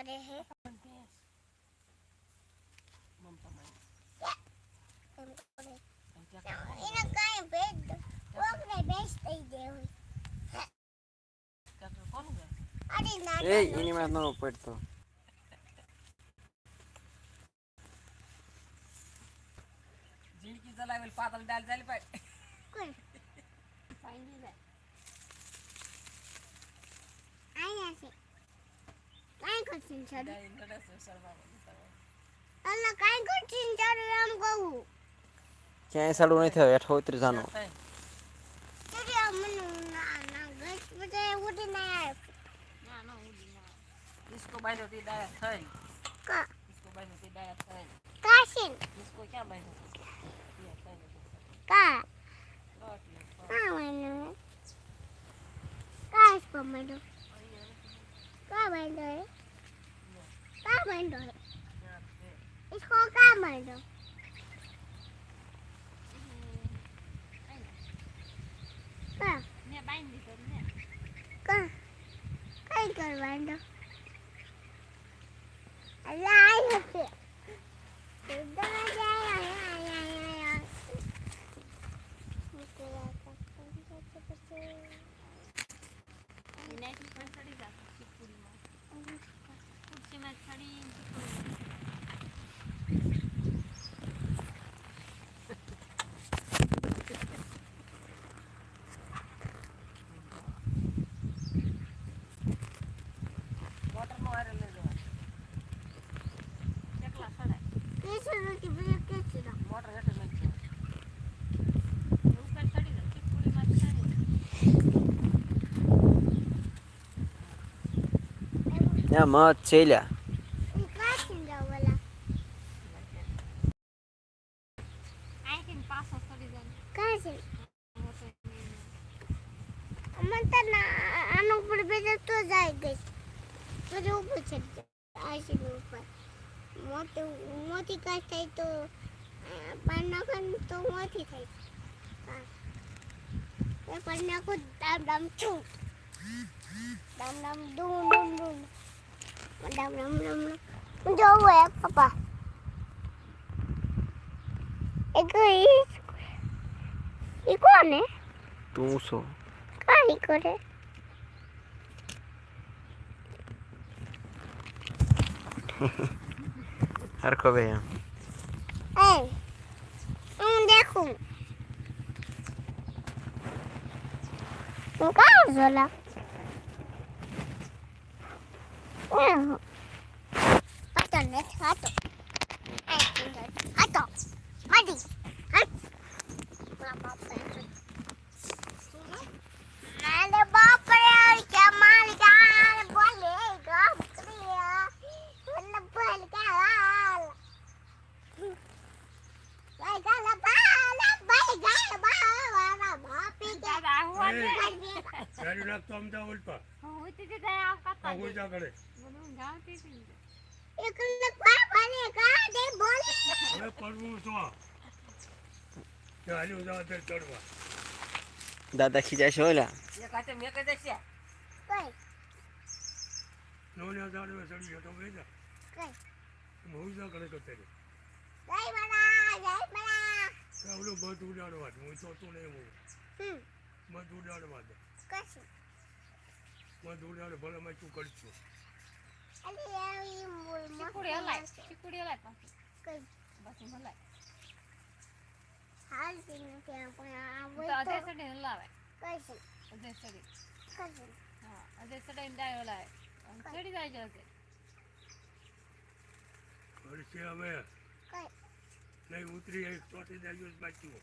કરે કરે એને કાંઈ ભેજ દો કોકને બેસ થઈ અરે ના એ એની માં નો પડતો જિંદગી ચલાવેલ પાતળ દાલ ચાલી ફાઈનલ આયા છે અલ્લા કાંઈ કરશું છોડું એમ કહું? ક્યાંય સાડું નહીં થયો એઠો ઉતરી જાનો. દાયા થઈ કા? ઈસકો બાંધ્યો તે દાયા થઈ કાશીન ઈસકો ક્યાં બાંધ્યો તે થઈ ને કા રોટલી કા મને કા ઇસકો મેડો કા મેડો है કા મેડो है ત્યાં છે. इसको કા મેડો કા મેં બાંધી દીધો ને કા કઈ કરવાનો અલ્લા આઈ હશે તો ના આનો ઉપર બેઠો તો જાય ગઈ. બધું ઉપર છે આશીન ઉપર. મોટી મોટી કાચ થાય તો પાન નાખવાનું તો મોટી થાય. એ પાન નાખું દામ દામ છું. દામ દામ ડૂમ ડૂમ ડૂમ. દામ દામ દામ દામ જોવું હે પપ્પા. એક ઈ કોને તું છો. કાઈ કરે હરખો બે એમ એ હું દેખું હું કાં ઝોલા પાતો ગાડી નાખતો અમદાવાદ ઉલટા. હું તે દાદા આવ આ કરતા ઉલટા કરે બધું જાણતી હતી એક લક પા પાને કા દે બોલે. હવે પડવું તો કે હાલ્યું જાવ તે ચડવા. દાદા ખીજાય છે ઓલા? એક હાથે મેં કહી દેશે કઈ? નોને દાડવે ચડી ગયો? બેજા કઈ હું જા કરે કરતે રે જય મલા જય મલા ઓલું બધું ઉડાડવા હું તો તું નહીં હું હમ. બધું ઉડાડવા દે કશું? બધું ઉડાડે ભલે મેં તું કરશું. અલી આવી ચીકુડી હલાય ચીકુડી હલાય પાછી. કઈ? પછી હલાય. હાલ તીન કે આપણે આ તો અધે તો હલાવે. કશું. અધે ચડી કશું. હા અધે ચડીને ડાય હલાય અને જાય છે અધે હવે. કઈ? નહીં ઉતરી એક ચોથી દિવસ બાકી